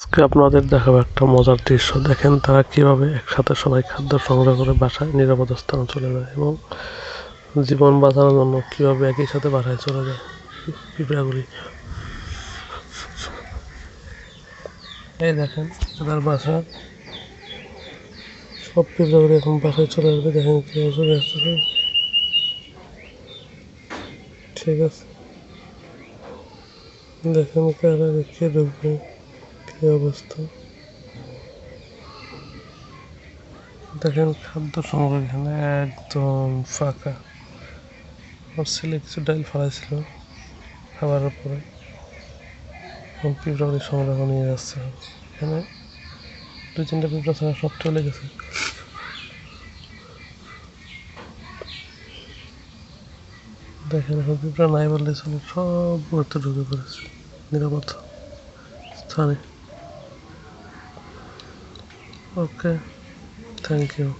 আজকে আপনাদের দেখাবো একটা মজার দৃশ্য। দেখেন তারা কীভাবে একসাথে সবাই খাদ্য সংগ্রহ করে বাসায় নিরাপদ স্থানে চলে যায় এবং জীবন বাঁচানোর জন্য কীভাবে একই সাথে বাসায় চলে যায়। পিঁপড়াগুলি। এই দেখেন তার বাসা সব পিঁপড়াগুলি এখন বাসায় চলে আসবে। দেখেন কীভাবে চলে আসতেছে ঠিক আছে। দেখেন কারা কে ঢুকবে কি অবস্থা। দেখেন, খাদ্য সংগ্রহ এখানে একদম ফাঁকা। আমার ছেলে কিছু ডাইল ফেলাইছিল খাবারের পরে পিঁপড়াগুলি সংগ্রহ নিয়ে যাচ্ছে। এখানে দুই তিনটা পিঁপড়া ছাড়া সব চলে গেছে। দেখেন, এখন পিঁপড়া নাই বললে সব গর্তে ঢুকে পড়েছে। নিরাপদ স্থানে। okay. Thank you.